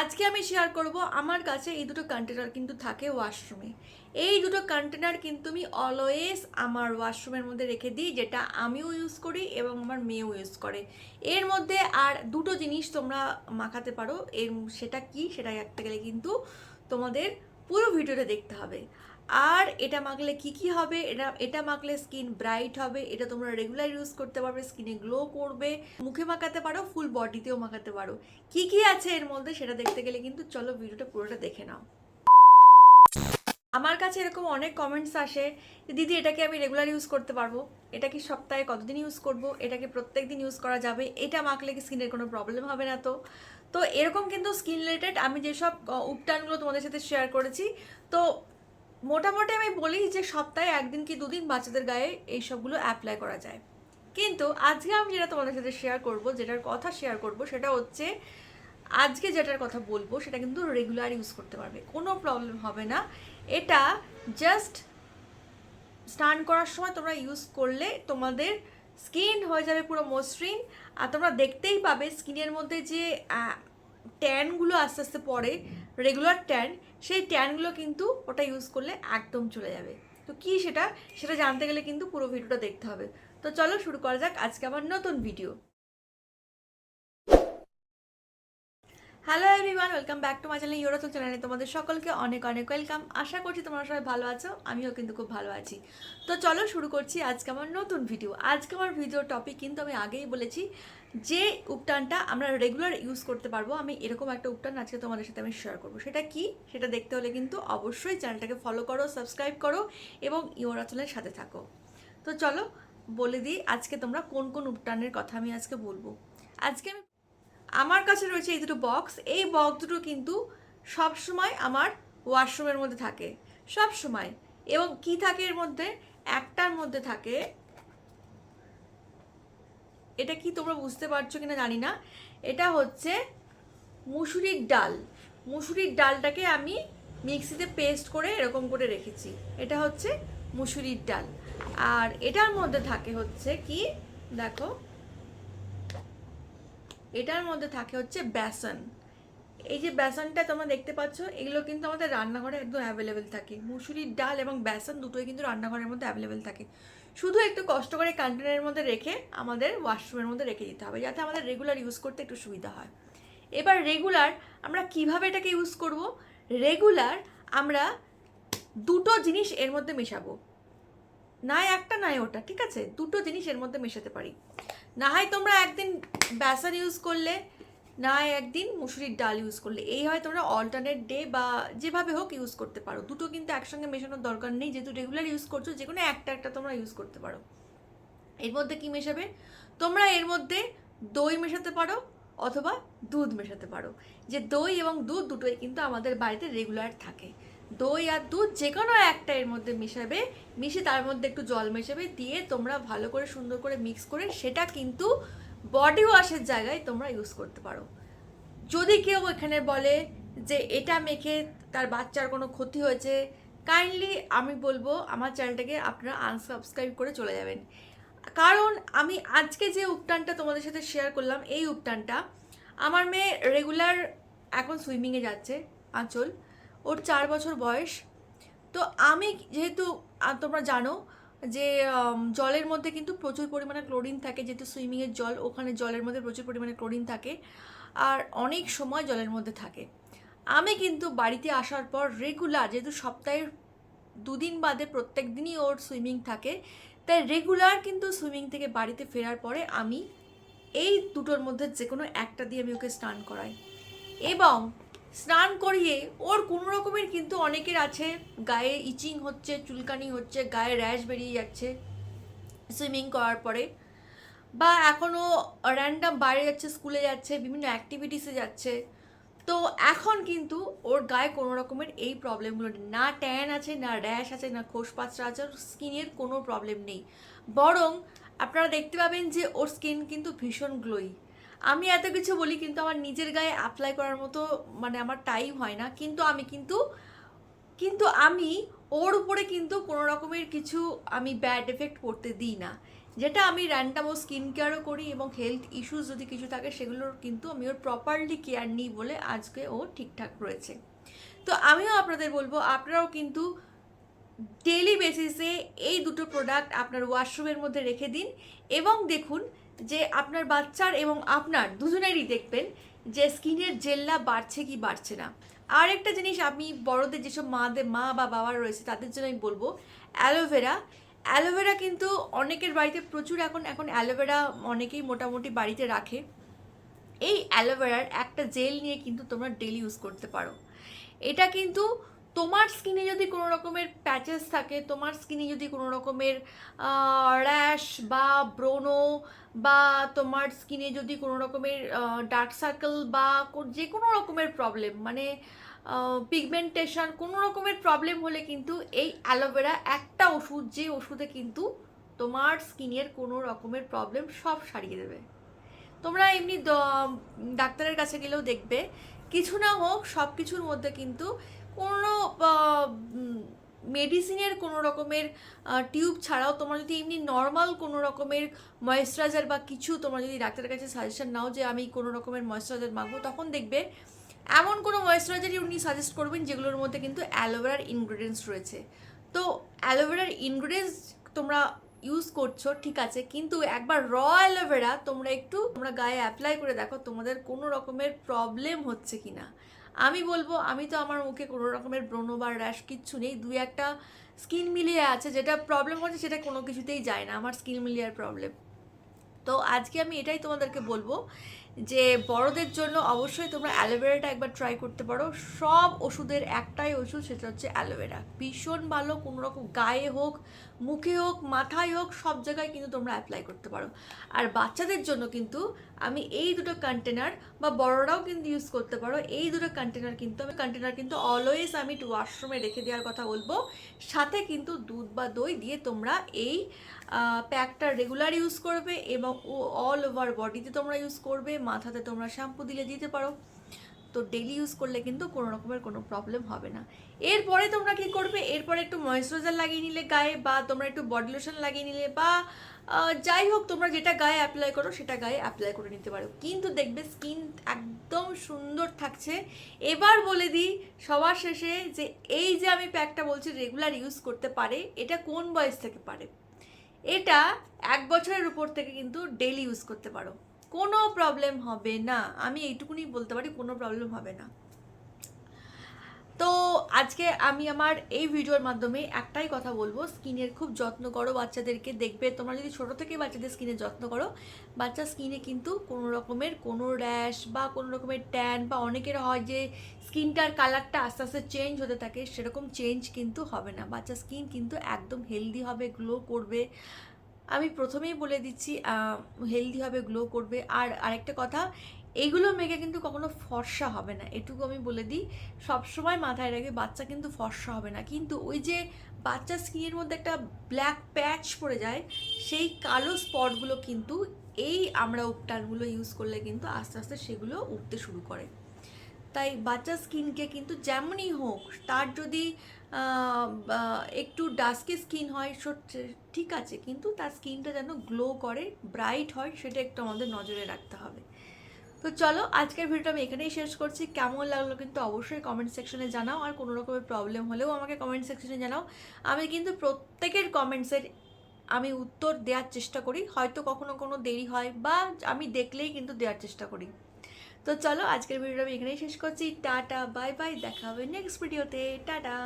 আজকে আমি শেয়ার করব আমার কাছে এই দুটো কন্টেনার কিন্তু থাকে ওয়াশরুমে এই দুটো কন্টেনার কিন্তু আমি অলওয়েজ আমার ওয়াশরুমের মধ্যে রেখে দিই, যেটা আমিও ইউজ করি এবং আমার মেয়েও ইউজ করে। এর মধ্যে আর দুটো জিনিস তোমরা মাখাতে পারো, এর সেটা কি সেটা একটা গেলে কিন্তু তোমাদের পুরো ভিডিওটা দেখতে হবে। আর এটা মাখলে কি কি হবে? এটা এটা মাখলে স্কিন ব্রাইট হবে। এটা তোমরা রেগুলার ইউজ করতে পারবে স্কিনে গ্লো করবে। মুখে মাখাতে পারো ফুল বডিতেও মাখাতে পারো। কি কি আছে এর মধ্যে সেটা দেখতে গেলে কিন্তু চলো ভিডিওটা পুরোটা দেখে নাও। আমার কাছে এরকম অনেক কমেন্টস আসে যে, দিদি এটাকে আমি রেগুলার ইউজ করতে পারব? এটা কি সপ্তাহে কতদিন ইউজ করব? এটাকে প্রত্যেক দিন ইউজ করা যাবে? এটা মাখলে কি স্কিনের কোনো প্রবলেম হবে না তো? তো এরকম কিন্তু স্কিন রিলেটেড আমি যেসব উপটানগুলো তোমাদের সাথে শেয়ার করেছি, তো মোটামুটি আমি বলি যে সপ্তাহে একদিন কি দুদিন বাচ্চাদের গায়ে এই সবগুলো অ্যাপ্লাই করা যায়। কিন্তু আজকে আমি যেটা তোমাদের সাথে শেয়ার করব, যেটার কথা শেয়ার করব, সেটা হচ্ছে আজকে যেটার কথা বলব, সেটা কিন্তু রেগুলার ইউজ করতে পারবে, কোনো প্রবলেম হবে না। এটা জাস্ট স্নান করার সময় তোমরা ইউজ করলে তোমাদের স্কিন হয়ে যাবে পুরো মসৃণ। আর তোমরা দেখতেই পাবে স্কিনের মধ্যে যে ট্যানগুলো আস্তে আস্তে পড়ে রেগুলার ট্যান সেই ট্যানগুলো কিন্তু ওটা ইউজ করলে একদম চলে যাবে। তো কি সেটা? সেটা জানতে গেলে কিন্তু পুরো ভিডিওটা দেখতে হবে। তো চলো শুরু করা যাক আজকে আমার নতুন video hello everyone welcome back to my channel ইউরোচল চ্যানেলে তোমাদের সকলকে অনেক অনেক ওয়েলকাম আশা করছি তোমরা সবাই ভালো আছো, আমিও কিন্তু খুব ভালো আছি। তো চলো শুরু করছি আজকে আমার নতুন ভিডিও আজকে আমার ভিডিও টপিক কিন্তু আমি আগেই বলেছি যে উপটানটা আমরা রেগুলার ইউজ করতে পারব। আমি এরকম একটা উপটান আজকে তোমাদের সাথে আমি শেয়ার করব। সেটা কি? সেটা দেখতে হলে কিন্তু অবশ্যই চ্যানেলটাকে ফলো করো সাবস্ক্রাইব করো এবং ইউরোচলের সাথে থাকো। তো চলো বলে দিই আজকে তোমরা কোন কোন উপটানের কথা আমি আজকে বলব। আজকে আমি আমার কাছে রয়েছে এই দুটো বক্স এই বক্স দুটো কিন্তু সব সময় আমার ওয়াশরুমের মধ্যে থাকে। সব সময় এবং কি থাকে এর মধ্যে? একটার মধ্যে থাকে। এটা কি তোমরা বুঝতে পারছ কিনা জানি না। এটা হচ্ছে মুসুরির ডাল। মুসুরির ডালটাকে আমি মিক্সিতে পেস্ট করে এরকম করে রেখেছি। এটা হচ্ছে মুসুরির ডাল। আর এটার মধ্যে থাকে হচ্ছে কি? দেখো। এটার মধ্যে থাকে হচ্ছে বেসন। এই যে বেসনটা তোমরা দেখতে পাচ্ছ, এগুলো কিন্তু আমাদের রান্নাঘরে একদম অ্যাভেলেবেল থাকে। মুসুরির ডাল এবং বেসন দুটোই কিন্তু রান্নাঘরের মধ্যে অ্যাভেলেবেল থাকে। শুধু একটু কষ্ট করে কন্টেনারের মধ্যে রেখে আমাদের ওয়াশরুমের মধ্যে রেখে দিতে হবে, যাতে আমাদের রেগুলার ইউজ করতে একটু সুবিধা হয়। এবার রেগুলার আমরা কীভাবে এটাকে ইউজ করব? রেগুলার আমরা দুটো জিনিস এর মধ্যে মেশাবো। নাই একটা নাই ওটা ঠিক আছে? দুটো জিনিস এর মধ্যে মেশাতে পারি। না হয় তোমরা একদিন বেসন ইউজ করলে, না হয় একদিন মুসুরির ডাল ইউজ করলে। এই হয় তোমরা অল্টারনেট ডে বা যেভাবে হোক ইউজ করতে পারো। দুটো কিন্তু একসঙ্গে মেশানোর দরকার নেই। যেহেতু রেগুলার ইউজ করছ যে কোনো একটা একটা তোমরা ইউজ করতে পারো। এর মধ্যে কি মেশাবে? তোমরা এর মধ্যে দই মেশাতে পারো অথবা দুধ মেশাতে পারো। যে দই এবং দুধ দুটোই কিন্তু আমাদের বাড়িতে রেগুলার থাকে। দই আর দুধ যে কোনো একটা এর মধ্যে মিশাবে মিশে তার মধ্যে একটু জল মেশাবে, দিয়ে তোমরা ভালো করে সুন্দর করে মিক্স করে সেটা কিন্তু বডি ওয়াশের জায়গায় তোমরা ইউজ করতে পারো। যদি কেউ এখানে বলে যে এটা মেখে তার বাচ্চার কোনো ক্ষতি হয়েছে কাইন্ডলি আমি বলব আমার চ্যানেলটাকে আপনারা আনসাবস্ক্রাইব করে চলে যাবেন। কারণ আমি আজকে যে উপটানটা তোমাদের সাথে শেয়ার করলাম, এই উপটানটা আমার মেয়ে রেগুলার এখন সুইমিংয়ে যাচ্ছে, আঁচল। ওর চার বছর বয়স। তো আমি যেহেতু তোমরা জানো যে জলের মধ্যে কিন্তু প্রচুর পরিমাণে ক্লোরিন থাকে, যেহেতু সুইমিংয়ের জল, ওখানে জলের মধ্যে প্রচুর পরিমাণে ক্লোরিন থাকে আর অনেক সময় জলের মধ্যে থাকে। আমি কিন্তু বাড়িতে আসার পর রেগুলার যেহেতু সপ্তাহের দুদিন বাদে প্রত্যেক দিনই ওর সুইমিং থাকে, তাই রেগুলার কিন্তু সুইমিং থেকে বাড়িতে ফেরার পরে আমি এই দুটোর মধ্যে যে কোনো একটা দিয়ে আমি ওকে স্নান করাই। এবং স্নান করিয়ে, ওর কোনো রকমের কিন্তু অনেকের আছে, গায়ে ইচিং হচ্ছে, চুলকানি হচ্ছে, গায়ে র্যাশ বেরিয়ে যাচ্ছে, সুইমিং করার পরে। বা এখনও র্যান্ডাম বাইরে যাচ্ছে, স্কুলে যাচ্ছে, বিভিন্ন অ্যাক্টিভিটিসে যাচ্ছে। তো এখন কিন্তু ওর গায়ে কোনো রকমের এই প্রবলেমগুলো না ট্যান আছে, না র্যাশ আছে, না খোসপাচড়া আছে, ওর স্কিনের কোনো প্রবলেম নেই। বরং আপনারা দেখতে পাবেন যে ওর স্কিন কিন্তু ভীষণ গ্লোই আমি এত কিছু বলি কিন্তু আমার নিজের গায়ে অ্যাপ্লাই করার মতো মানে আমার টাইম হয় না। কিন্তু আমি কিন্তু কিন্তু আমি ওর উপরে কিন্তু কোনো রকমের কিছু আমি ব্যাড এফেক্ট করতে দিই না। যেটা আমি র্যান্ডাম ও স্কিন কেয়ারও করি এবং হেলথ ইস্যুস যদি কিছু থাকে সেগুলোর কিন্তু আমি ওর প্রপারলি কেয়ার নিই বলে আজকে ও ঠিকঠাক রয়েছে। তো আমিও আপনাদের বলব, আপনারাও কিন্তু ডেলি বেসিসে এই দুটো প্রোডাক্ট আপনার ওয়াশরুমের মধ্যে রেখে দিন এবং দেখুন যে আপনার বাচ্চার এবং আপনার দুজনেরই দেখবেন যে স্কিনের জেল্লা বাড়ছে কি বাড়ছে না। আর একটা জিনিস আমি বড়দের যেসব মাদের মা বা বাবা রয়েছে তাদের জন্য আমি বলব অ্যালোভেরা অ্যালোভেরা কিন্তু অনেকের বাড়িতে প্রচুর এখন এখন অ্যালোভেরা অনেকেই মোটামুটি বাড়িতে রাখে। এই অ্যালোভেরার একটা জেল নিয়ে কিন্তু তোমরা ডেলি ইউজ করতে পারো। এটা কিন্তু তোমার স্কিনে যদি কোনো রকমের প্যাচেস থাকে, তোমার স্কিনে যদি কোনো রকমের র্যাশ বা ব্রোনো বা তোমার স্কিনে যদি কোনো রকমের ডার্ক সার্কেল বা যে কোনো রকমের প্রবলেম মানে পিগমেন্টেশন কোনো রকমের প্রবলেম হলে কিন্তু এই অ্যালোভেরা একটা ওষুধ, যে ওষুধে কিন্তু তোমার স্কিনের কোনো রকমের প্রবলেম সব সারিয়ে দেবে। তোমরা এমনি ডাক্তারের কাছে গেলেও দেখবে, কিছু না হোক সব কিছুর মধ্যে কিন্তু কোনো মেডিসিনের কোনো রকমের টিউব ছাড়াও তোমরা যদি এমনি নর্মাল কোনো রকমের ময়েশ্চারাইজার বা কিছু তোমরা যদি ডাক্তারের কাছে সাজেশন নাও যে আমি কোনো রকমের ময়েশ্চারাইজার মাখবো, তখন দেখবে এমন কোনো ময়েশ্চারাইজারই উনি সাজেস্ট করবেন যেগুলোর মধ্যে কিন্তু অ্যালোভেরার ইনগ্রেডিয়েন্টস রয়েছে। তো অ্যালোভেরার ইনগ্রেডিয়েন্টস তোমরা ইউজ করছ, ঠিক আছে, কিন্তু একবার র অ্যালোভেরা তোমরা একটু, তোমরা গায়ে অ্যাপ্লাই করে দেখো তোমাদের কোনো রকমের প্রবলেম হচ্ছে কি না আমি বলব, আমি তো আমার মুখে কোনো রকমের ব্রণ বা র্যাশ কিচ্ছু নেই। দু একটা স্কিন মিলিয়ে আছে, যেটা প্রবলেম হচ্ছে সেটা কোনো কিছুতেই যায় না। আমার স্কিন মিলিয়ার প্রবলেম তো আজকে আমি এটাই তোমাদেরকে বলব যে বড়দের জন্য অবশ্যই তোমরা অ্যালোভেরাটা একবার ট্রাই করতে পারো। সব ওষুধের একটাই ওষুধ সেটা হচ্ছে অ্যালোভেরা। ভীষণ ভালো কোনো রকম গায়ে হোক, মুখে হোক, মাথায় হোক, সব জায়গায় কিন্তু তোমরা অ্যাপ্লাই করতে পারো। আর বাচ্চাদের জন্য কিন্তু আমি এই দুটো কন্টেনার বা বড়রাও কিন্তু ইউজ করতে পারো। এই দুটো কন্টেনার কিন্তু আমি কন্টেনার কিন্তু অলওয়েজ আমি ওয়াশরুমে রেখে দেওয়ার কথা বলব। সাথে কিন্তু দুধ বা দই দিয়ে তোমরা এই প্যাকটা রেগুলার ইউজ করবে এবং অল ওভার বডিতে তোমরা ইউজ করবে। মাথাতে তোমরা শ্যাম্পু দিলে দিতে পারো। তো ডেলি ইউজ করলে কিন্তু কোনো রকমের কোনো প্রবলেম হবে না। এরপরে তোমরা কি করবে? এরপরে একটু ময়েশ্চারাইজার লাগিয়ে নিলে গায়ে বা তোমরা একটু বডি লোশন লাগিয়ে নিলে বা যাই হোক, তোমরা যেটা গায়ে অ্যাপ্লাই করো সেটা গায়ে অ্যাপ্লাই করে নিতে পারো। কিন্তু দেখবে স্কিন একদম সুন্দর থাকছে। এবার বলে দিই সবার শেষে যে এই যে আমি প্যাকটা বলছি রেগুলার ইউজ করতে পারে, এটা কোন বয়স থেকে পারে? এটা এক বছরের উপর থেকে কিন্তু ডেলি ইউজ করতে পারো। কোনো প্রবলেম হবে না। আমি এইটুকুনি বলতে পারি, কোনো প্রবলেম হবে না। তো আজকে আমি আমার এই ভিডিওর মাধ্যমে একটাই কথা বলব স্কিনের খুব যত্ন করো বাচ্চাদেরকে। দেখবে তোমরা যদি ছোটো থেকে বাচ্চাদের স্কিনের যত্ন করো বাচ্চার স্কিনে কিন্তু কোনো রকমের কোনো র্যাশ বা কোনো রকমের ট্যান বা অনেকের হয় যে স্কিনটার কালারটা আস্তে আস্তে চেঞ্জ হতে থাকে, সেরকম চেঞ্জ কিন্তু হবে না। বাচ্চার স্কিন কিন্তু একদম হেলদি হবে গ্লো করবে। আমি প্রথমেই বলে দিচ্ছি হেলদি হবে গ্লো করবে। আর আরেকটা কথা এইগুলো মেঘে কিন্তু কখনো ফর্সা হবে না। এটুকু আমি বলে দিই, সবসময় মাথায় রাখবে বাচ্চা কিন্তু ফর্সা হবে না। কিন্তু ওই যে বাচ্চার স্কিনের মধ্যে একটা ব্ল্যাক প্যাচ পড়ে যায়, সেই কালো স্পটগুলো কিন্তু এই আমরা উপটানগুলো ইউজ করলে কিন্তু আস্তে আস্তে সেগুলো উঠতে শুরু করে। তাই বাচ্চার স্কিনকে কিন্তু যেমনই হোক, তার যদি একটু ডাস্কি স্কিন হয় ঠিক আছে, কিন্তু তার স্কিনটা যেন গ্লো করে ব্রাইট হয়, সেটা একটু আমাদের নজরে রাখতে হবে। তো চলো, আজকের ভিডিওটা আমি এখানেই শেষ করছি। কেমন লাগল কিন্তু অবশ্যই কমেন্ট সেকশনে জানাও, আর কোনো রকমের প্রবলেম হলেও আমাকে কমেন্ট সেকশনে জানাও। আমি কিন্তু প্রত্যেকের কমেন্টসের আমি উত্তর দেওয়ার চেষ্টা করি, হয়তো কখনো কোনো দেরি হয়, বা আমি দেখলেই কিন্তু দেওয়ার চেষ্টা করি। তো চলো আজকের ভিডিওটা আমি এখানেই শেষ করছি। টাটা, বাই বাই, দেখা হবে নেক্সট ভিডিওতে টাটা।